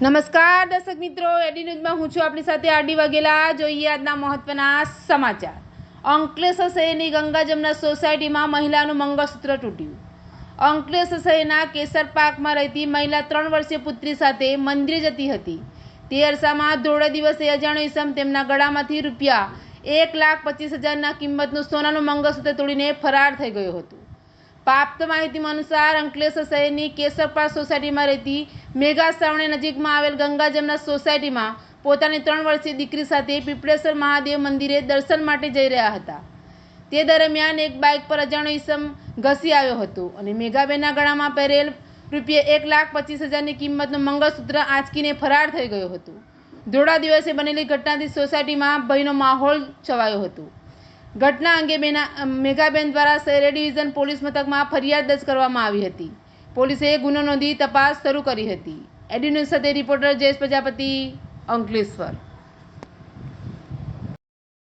નમસ્કાર, દર્શક મિત્રો. એડી ન્યૂઝમાં હું છું આપણી સાથે આરડી વાઘેલા. જોઈએ આજના મહત્વના સમાચાર. અંકલેશ્વર શહેરની ગંગા જમના સોસાયટીમાં મહિલાનું મંગળસૂત્ર તૂટ્યું. અંકલેશ્વર શહેરના કેસર પાર્કમાં રહેતી મહિલા ત્રણ વર્ષીય પુત્રી સાથે મંદિરે જતી હતી. તે અરસામાં ધોળે દિવસે અજાણ્યો ઈસમ તેમના ગળામાંથી રૂપિયા એક લાખ પચીસ હજારના કિંમતનું સોનાનું મંગળસૂત્ર તોડીને ફરાર થઈ ગયો હતો. પ્રાપ્ત માહિતી અનુસાર અંકલેશ્વર શહેરની કેશવપાળ સોસાયટીમાં રહેતી મેઘા સાવણે નજીકમાં આવેલ ગંગા જમના સોસાયટીમાં પોતાની ત્રણ વર્ષીય દીકરી સાથે પીપળેશ્વર મહાદેવ મંદિરે દર્શન માટે જઈ રહ્યા હતા. તે દરમિયાન એક બાઇક પર અજાણ્યો ઈસમ ઘસી આવ્યો હતો અને મેઘાબેનના ગળામાં પહેરેલ રૂપિયા એક લાખ પચીસ હજારની કિંમતનું મંગળસૂત્ર આંચકીને ફરાર થઈ ગયો હતો. ધોળા દિવસે બનેલી ઘટનાથી સોસાયટીમાં ભયનો માહોલ છવાયો હતો. ઘટના અંગે બેના મેઘાબેન દ્વારા શહેરી ડિવિઝન પોલીસ મથકમાં ફરિયાદ દર્જ કરવામાં આવી હતી. પોલીસે ગુનો નોંધી તપાસ શરૂ કરી હતી. એડિન્યુઝ સાથે રિપોર્ટર જયેશ પ્રજાપતિ, અંકલેશ્વર.